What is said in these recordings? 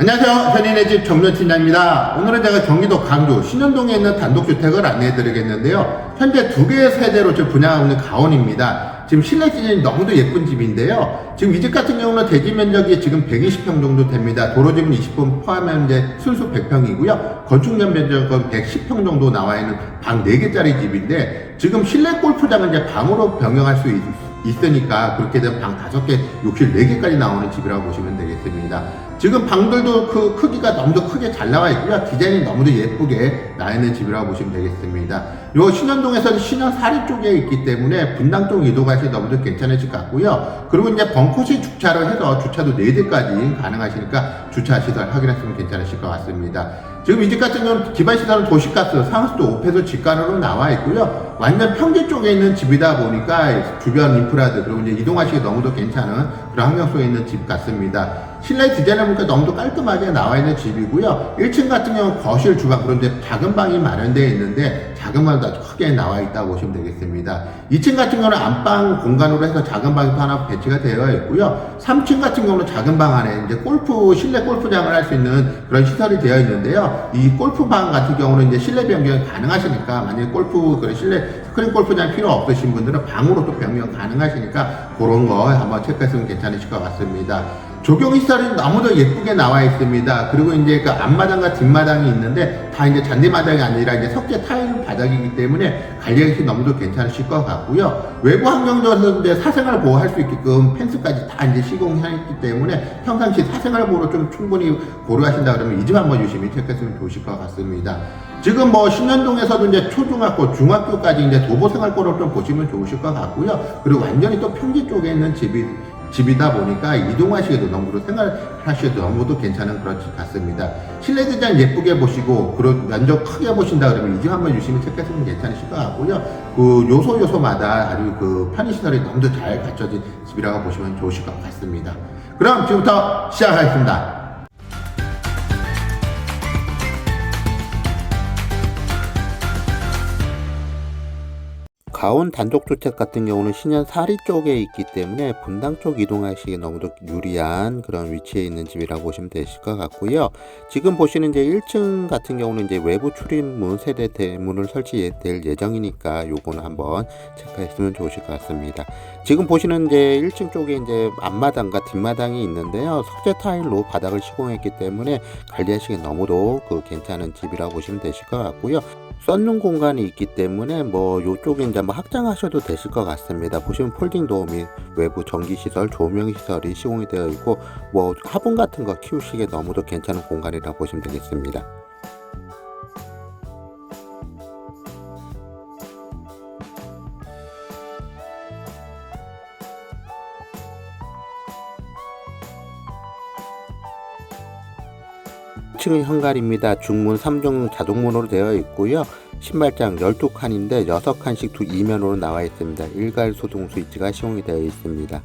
안녕하세요. 현인의 집 정면팀장입니다. 오늘은 제가 경기도 강주 신현동에 있는 단독주택을 안내해 드리겠는데요. 현재 두 개의 세대로 지금 분양하고 있는 가온입니다. 지금 실내 디자인이 너무도 예쁜 집인데요. 지금 이 집 같은 경우는 대지 면적이 지금 120평 정도 됩니다. 도로지분 20분 포함하면 이제 순수 100평이고요. 건축년 면적은 110평 정도 나와 있는 방 4개짜리 집인데 지금 실내 골프장은 이제 방으로 변경할 수 있, 있으니까 그렇게 되면 방 5개, 욕실 4개까지 나오는 집이라고 보시면 되겠습니다. 지금 방들도 그 크기가 너무도 크게 잘 나와 있고요. 디자인이 너무도 예쁘게 나 있는 집이라고 보시면 되겠습니다. 요 신현동에서는 신현 사리 쪽에 있기 때문에 분당 쪽 이동하시 너무도 괜찮으실 것 같고요. 그리고 이제 벙커시 주차를 해서 주차도 4대까지 가능하시니까 주차 시설 확인하시면 괜찮으실 것 같습니다. 지금 이집 같은 경우는 기반 시설은 도시가스, 상수도 5폐도 직관으로 나와 있고요. 완전 평지 쪽에 있는 집이다 보니까 주변 인프라들 그리고 이제 이동하시기 너무도 괜찮은 그런 환경 속에 있는 집 같습니다. 실내 디자인을 보니까 너무도 깔끔하게 나와 있는 집이고요. 1층 같은 경우는 거실, 주방 그런 데 작은 방이 마련되어 있는데 작은 방도 아주 크게 나와 있다고 보시면 되겠습니다. 2층 같은 경우는 안방 공간으로 해서 작은 방이 또 하나 배치가 되어 있고요. 3층 같은 경우는 작은 방 안에 이제 골프 실내 골프장을 할 수 있는 그런 시설이 되어 있는데요. 이 골프방 같은 경우는 이제 실내 변경이 가능하시니까 만약에 골프 그런 실내 스크린 골프장 필요 없으신 분들은 방으로 또 변경 가능하시니까 그런 거 한번 체크했으면 괜찮으실 것 같습니다. 조경 시설이 너무도 예쁘게 나와 있습니다. 그리고 이제 그 앞마당과 뒷마당이 있는데 다 이제 잔디마당이 아니라 이제 석재 타일 바닥이기 때문에 관리하기 너무도 괜찮으실 것 같고요. 외부 환경적으로 이제 사생활 보호할 수 있게끔 펜스까지 다 이제 시공했기 때문에 평상시 사생활 보호를 좀 충분히 고려하신다 그러면 이 집 한번 유심히 체크했으면 좋으실 것 같습니다. 지금 뭐 신현동에서도 이제 초중학교, 중학교까지 이제 도보생활권을 좀 보시면 좋으실 것 같고요. 그리고 완전히 또 평지 쪽에 있는 집이 집이다 보니까 이동하시기도 너무도 생활하시기도 너무도 괜찮은 그런 집 같습니다. 실내 디자인 예쁘게 보시고 그런 면적 크게 보신다 그러면 이 집 한번 유심히 체크했으면 괜찮으실 것 같고요. 그 요소 요소마다 아주 그 편의 시설이 너무도 잘 갖춰진 집이라고 보시면 좋으실 것 같습니다. 그럼 지금부터 시작하겠습니다. 가온 단독주택 같은 경우는 신현 사리 쪽에 있기 때문에 분당 쪽 이동하시기 너무도 유리한 그런 위치에 있는 집이라고 보시면 되실 것 같고요. 지금 보시는 이제 1층 같은 경우는 이제 외부 출입문 세대 대문을 설치될 예정이니까 요거는 한번 체크했으면 좋으실 것 같습니다. 지금 보시는 이제 1층 쪽에 이제 앞마당과 뒷마당이 있는데요. 석재 타일로 바닥을 시공했기 때문에 관리하시기 너무도 그 괜찮은 집이라고 보시면 되실 것 같고요. 썬룸 공간이 있기 때문에 뭐 요쪽에 이제 뭐 확장하셔도 되실 것 같습니다. 보시면 폴딩 도어 및 외부 전기 시설, 조명 시설이 시공이 되어 있고 뭐 화분 같은 거 키우시기에 너무도 괜찮은 공간이라고 보시면 되겠습니다. 층은 현관입니다. 중문 3종 자동문으로 되어 있고요. 신발장 12칸인데 6칸씩 두 이면으로 나와 있습니다. 일괄 소동 스위치가 시공이 되어 있습니다.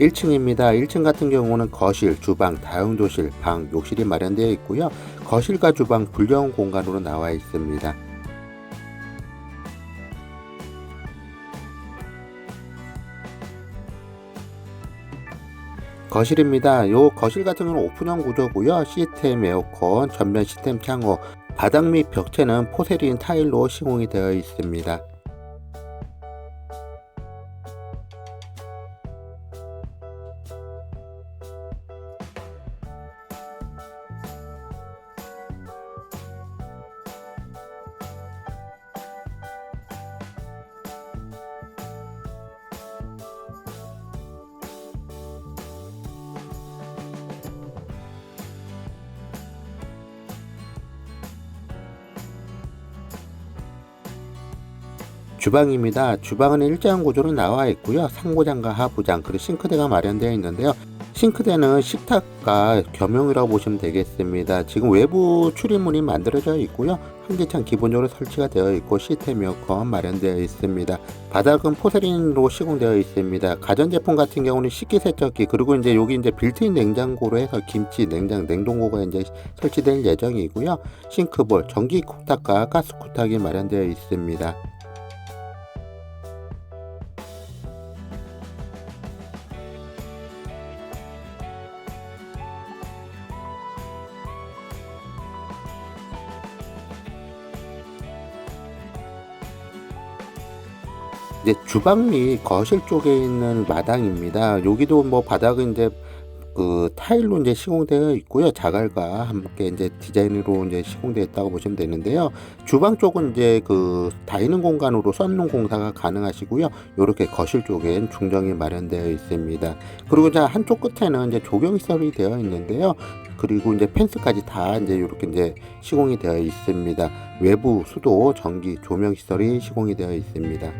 1층입니다. 1층 같은 경우는 거실, 주방, 다용도실, 방, 욕실이 마련되어 있고요. 거실과 주방 불량 공간으로 나와 있습니다. 거실입니다. 요 거실 같은 경우는 오픈형 구조고요. 시스템 에어컨, 전면 시스템 창호, 바닥 및 벽체는 포세린 타일로 시공이 되어 있습니다. 주방입니다. 주방은 일자형 구조로 나와 있고요. 상고장과 하부장 그리고 싱크대가 마련되어 있는데요. 싱크대는 식탁과 겸용이라고 보시면 되겠습니다. 지금 외부 출입문이 만들어져 있고요. 환기창 기본적으로 설치가 되어 있고 시스템 에어컨 마련되어 있습니다. 바닥은 포세린으로 시공되어 있습니다. 가전제품 같은 경우는 식기세척기 그리고 이제 여기 이제 빌트인 냉장고로 해서 김치, 냉장, 냉동고가 이제 설치될 예정이고요. 싱크볼, 전기 쿡탑과 가스 쿡탑이 마련되어 있습니다. 이제 주방 및 거실 쪽에 있는 마당입니다. 여기도 뭐 바닥은 이제 그 타일로 이제 시공되어 있고요. 자갈과 함께 이제 디자인으로 이제 시공되어 있다고 보시면 되는데요. 주방 쪽은 이제 그 다이닝 공간으로 썬룸 공사가 가능하시고요. 이렇게 거실 쪽엔 중정이 마련되어 있습니다. 그리고 자 한쪽 끝에는 이제 조경 시설이 되어 있는데요. 그리고 이제 펜스까지 다 이제 이렇게 이제 시공이 되어 있습니다. 외부 수도, 전기, 조명 시설이 시공이 되어 있습니다.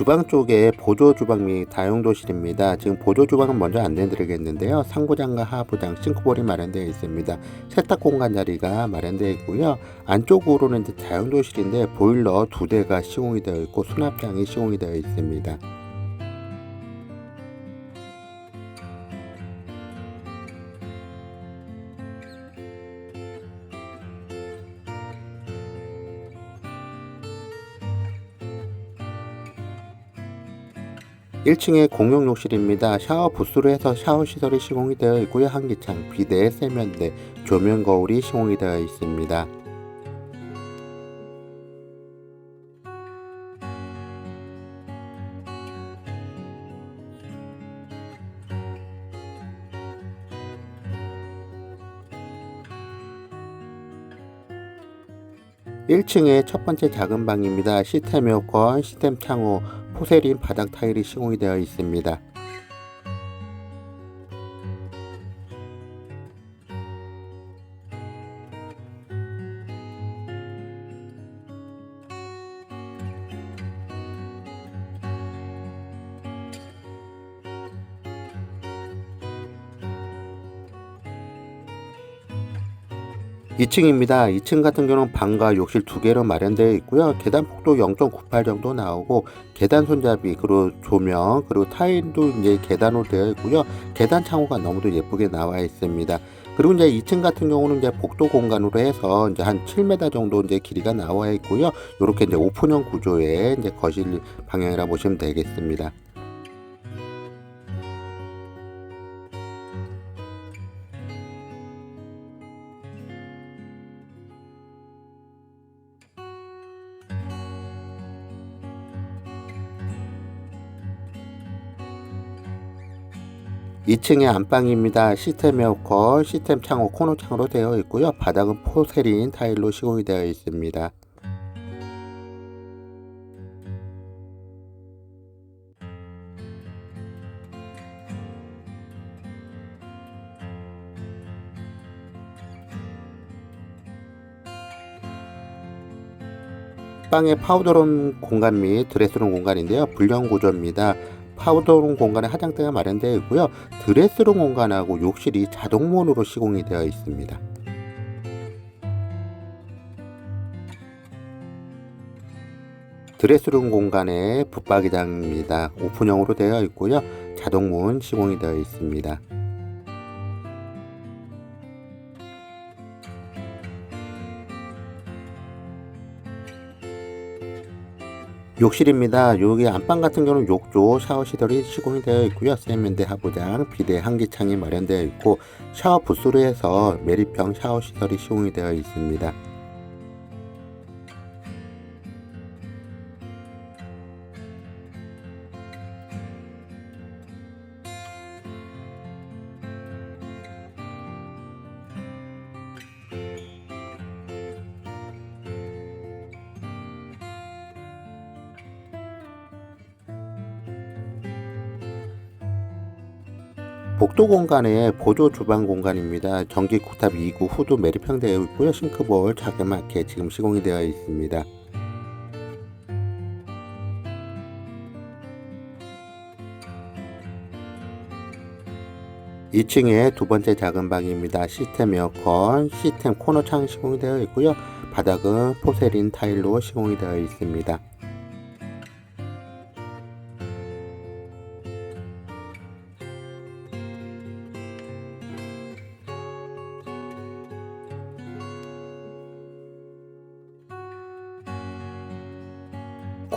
주방 쪽에 보조 주방 및 다용도실입니다. 지금 보조 주방은 먼저 안내드리겠는데요. 상부장과 하부장, 싱크볼이 마련되어 있습니다. 세탁 공간 자리가 마련되어 있고요. 안쪽으로는 이제 다용도실인데 보일러 두 대가 시공이 되어 있고 수납장이 시공이 되어 있습니다. 1층에 공용 욕실입니다. 샤워 부스로 해서 샤워 시설이 시공이 되어 있고요. 한기창, 비대, 세면대, 조명 거울이 시공이 되어 있습니다. 1층에 첫 번째 작은 방입니다. 시스템 에어컨, 시스템 창호, 포세린 바닥 타일이 시공이 되어 있습니다. 이층입니다 2층 같은 경우는 방과 욕실 두 개로 마련되어 있고요. 계단 폭도 0.98 정도 나오고 계단 손잡이 그리고 조명 그리고 타일도 이제 계단으로 되어 있고요. 계단 창호가 너무도 예쁘게 나와 있습니다. 그리고 이제 2층 같은 경우는 이제 복도 공간으로 해서 이제 한 7m 정도 이제 길이가 나와 있고요. 이렇게 이제 오픈형 구조의 이제 거실 방향이라 보시면 되겠습니다. 이층의 안방입니다. 시스템 에어컨, 시스템 창호, 코너 창으로 되어 있고요. 바닥은 포세린 타일로 시공이 되어 있습니다. 빵의 파우더룸 공간 및 드레스룸 공간인데요. 불량 구조입니다. 파우더룸 공간에 화장대가 마련되어 있고요. 드레스룸 공간하고 욕실이 자동문으로 시공이 되어 있습니다. 드레스룸 공간에 붙박이장입니다. 오픈형으로 되어 있고요. 자동문 시공이 되어 있습니다. 욕실입니다. 여기 안방 같은 경우는 욕조, 샤워 시설이 시공이 되어 있고요. 세면대 하부장, 비대 한기창이 마련되어 있고 샤워 부스로 해서 매립형 샤워 시설이 시공이 되어 있습니다. 복도 공간에 보조 주방 공간입니다. 전기 국탑 2구 후드 매립형되어 있고요. 싱크볼 자그맣게 지금 시공이 되어 있습니다. 2층에 두 번째 작은 방입니다. 시스템 에어컨, 시스템 코너 창 시공이 되어 있고요. 바닥은 포세린 타일로 시공이 되어 있습니다.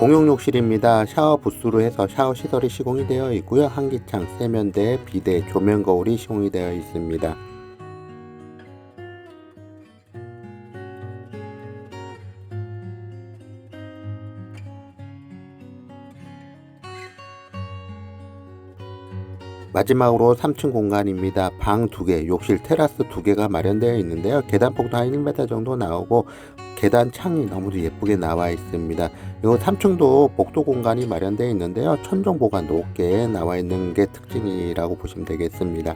공용 욕실입니다. 샤워 부스로 해서 샤워 시설이 시공이 되어 있고요. 한기창, 세면대, 비대, 조명 거울이 시공이 되어 있습니다. 마지막으로 3층 공간입니다. 방 2개, 욕실 테라스 2개가 마련되어 있는데요. 계단폭도 한 1m 정도 나오고 계단 창이 너무도 예쁘게 나와 있습니다. 요 3층도 복도 공간이 마련되어 있는데요. 천정 보가 높게 나와 있는 게 특징이라고 보시면 되겠습니다.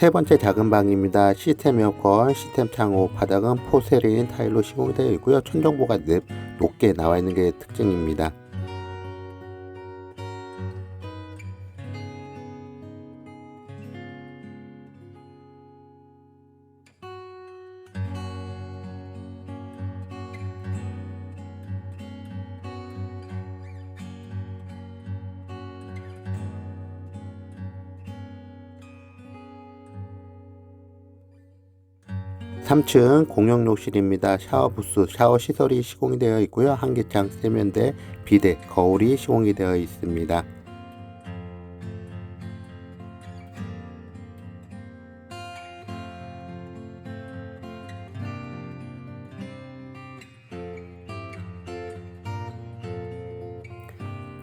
세 번째 작은 방입니다. 시스템 에어컨, 시스템 창호, 바닥은 포세린 타일로 시공이 되어 있고요. 천정보가 늪 높게 나와 있는 게 특징입니다. 삼층 공용 욕실입니다. 샤워 부스, 샤워 시설이 시공이 되어 있고요. 한기창, 세면대, 비대, 거울이 시공이 되어 있습니다.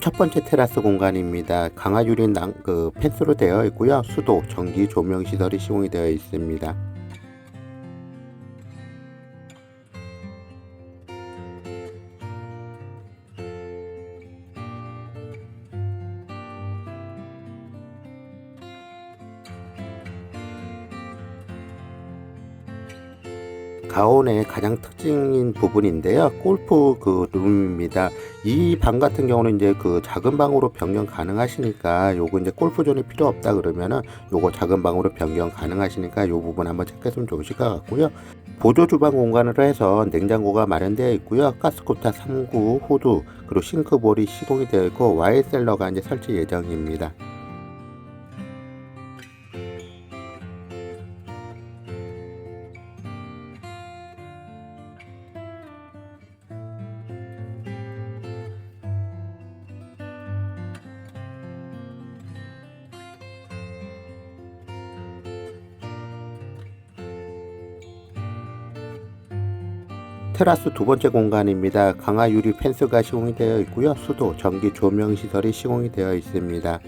첫 번째 테라스 공간입니다. 강화 유리 낭, 그 펜스로 되어 있고요. 수도, 전기, 조명 시설이 시공이 되어 있습니다. 가온의 가장 특징인 부분인데요. 골프 그 룸입니다. 이 방 같은 경우는 이제 그 작은 방으로 변경 가능하시니까 요거 이제 골프존이 필요 없다 그러면은 요거 작은 방으로 변경 가능하시니까 요 부분 한번 체크했으면 좋으실 것 같고요. 보조 주방 공간으로 해서 냉장고가 마련되어 있고요. 가스코타 3구 호두 그리고 싱크볼이 시공이 되어 있고 와인 셀러가 이제 설치 예정입니다. 테라스 두 번째 공간입니다. 강화 유리 펜스가 시공이 되어 있고요. 수도, 전기, 조명 시설이 시공이 되어 있습니다.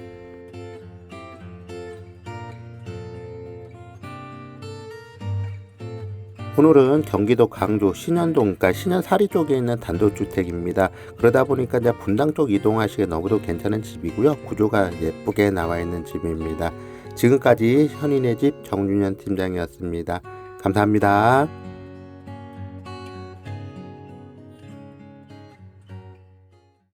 오늘은 경기도 강주 신현동, 그러니까 신현사리 쪽에 있는 단독주택입니다. 그러다 보니까 이제 분당 쪽 이동하시기 너무도 괜찮은 집이고요. 구조가 예쁘게 나와 있는 집입니다. 지금까지 현인의 집 정윤현 팀장이었습니다. 감사합니다.